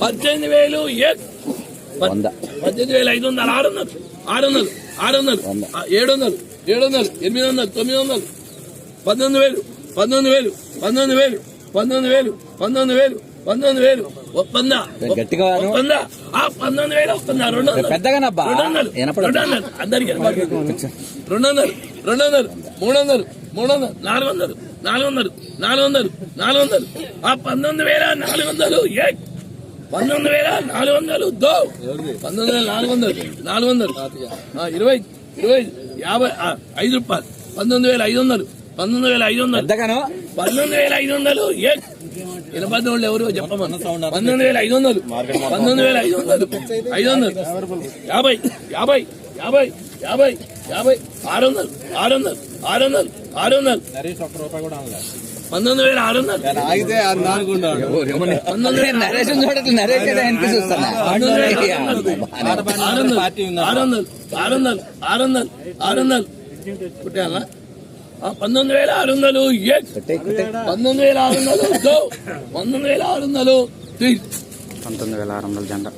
పద్దెనిమిది వేలు పద్దెనిమిది వేల ఐదు వందలు ఆరు వందలు ఆరు వందలు ఆరు వందలు ఏడు వందలు ఏడు వందలు ఎనిమిది వందలు తొమ్మిది వందలు. పంతొమ్మిది వేలు పంతొమ్మిది వేలు పంతొమ్మిది వేలు పంతొమ్మిది వేలు పంతొమ్మిది వేలు పంతొమ్మిది వేలు. ఒప్పంద గట్టిగా. ఒప్పంద. ఆ పంతొమ్మిది వేలు ఒప్పంద. రెండు వందలు. పెద్దగానబ్బా. రెండు వందలు. రెండు వందలు. అందరికి రెండు వందలు. రెండు వందలు మూడు వందలు మూడు వందలు నాలుగు వందలు నాలుగు వందలు నాలుగు వందలు నాలుగు వందలు ఆ పంతొమ్మిది వేల నాలుగు వందలు ఏ? పంతొమ్మిది వేల నాలుగు వందలు దో పంతొమ్మిది వేల నాలుగు వందలు నాలుగు వందలు ఇరవై ఇరవై యాభై ఐదు రూపాయలు. పంతొమ్మిది వేల ఐదు వందలు పంతొమ్మిది వేల ఐదు వందలు పంతొమ్మిది వేల ఐదు వందలు ఏ? వినపడిన వాళ్ళు ఎవరు? చెప్పమని పంతొమ్మిది వేల ఐదు వందలు పంతొమ్మిది వేల ఐదు వందలు ఐదు వందలు యాభై యాభై యాభై. యాభై యాభై ఆరు వందలు ఆరు వందలు ఆరు వందలు ఆరు వందలు పంతొమ్మిది వేల ఆరు వందలు ఆరు వందలు ఆరు వందలు ఆరు వందలు ఆరు వందలు ఆరు వందలు ఆరు వందలు కుట్టాలా ఆ, పంతొమ్మిది వేల ఆరు వందలు. పంతొమ్మిది వేల ఆరు వందలు పంతొమ్మిది వేల ఆరు వందలు. పంతొమ్మిది వేల ఆరు వందల జెండా.